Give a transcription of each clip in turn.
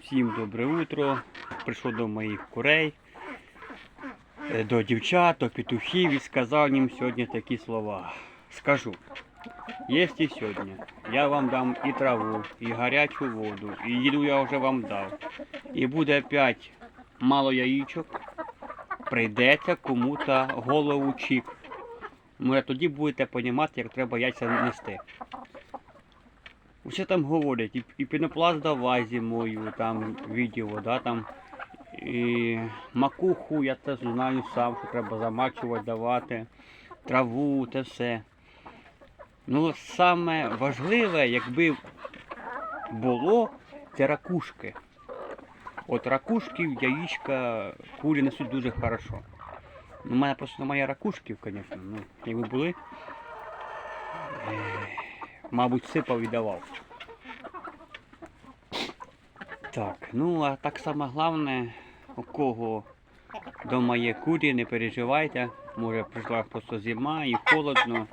Всім добре утро. Прийшов до моїх курей, е, до дівчат, до петухів і сказав їм сьогодні такі слова. Скажу, якщо сьогодні я вам дам і траву, і гарячу воду, і їду я вже вам дав, і буде опять мало яїчок, прийдеться кому-то голову чік. Може тоді будете розуміти, як треба яйця нести. Все там говорять, і, і пінопласт давай зимою, там відео, да, там, і макуху я теж знаю сам, що треба замачувати, давати, траву, те все. Ну, саме важливе, якби було, це ракушки. От ракушків, яєчка, курі несуть дуже хорошо. Ну, у мене просто немає ракушків, звісно. Ну, якби були, мабуть, сипав і давав. Так, ну а так саме головне, у кого вдома є курі, не переживайте. Може прийшла просто зима і холодно.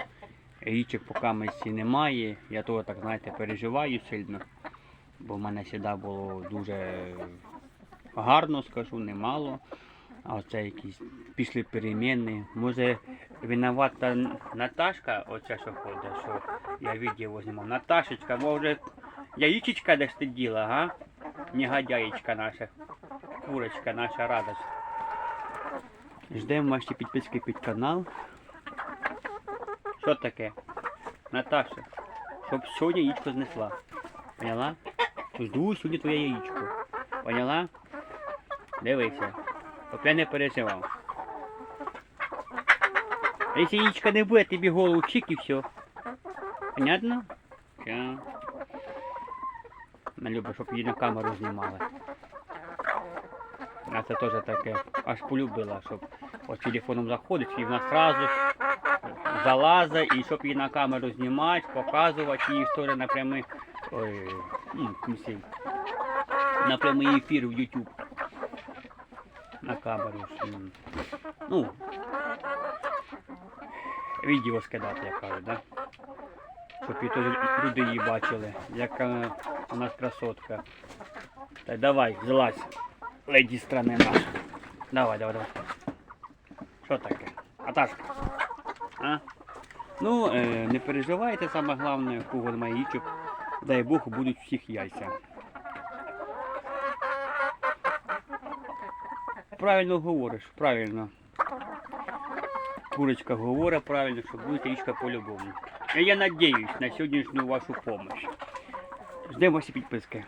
Яєчок поки місці немає. Я того так, знаєте, переживаю сильно. Бо в мене завжди було дуже гарно, скажу, немало. А оце якісь після переміни. Може винувата Наташка, оця що ходить, що я відео знімав. Наташечка, може яєчечка десь ти діла, га? Негодяєчка наша. Курочка наша радость. Ждемо ваші підписки під канал. Що таке? Наташа, щоб сьогодні яєчко знесла. Поняла? Жду сьогодні твоє яєчко. Поняла? Дивися. Щоб я не переживав. А якщо яєчка не буде, тобі голову чик і все. Понятно? Все. Не люблю, щоб її на камеру знімали. А це теж таке аж полюбила, щоб от телефоном заходиш і вона сразу залазить, і щоб її на камеру знімати, показувати її історію на прямий, ой, ну, на прямий ефір в YouTube. На. Ну, відео скидати, я кажу, да? Щоб і теж люди її бачили, яка у нас красотка. Так, давай, злазь, леді страни наша. Давай, давай, давай. Що таке? Аташка. А? Ну, е, не переживайте, саме головне, кого немає яєчок. Дай Бог, будуть всіх яйця. Правильно говориш, правильно. Курочка говорить правильно, що буде річка по-любому. Я надіюсь на сьогоднішню вашу допомогу. Ждемо всі підписки.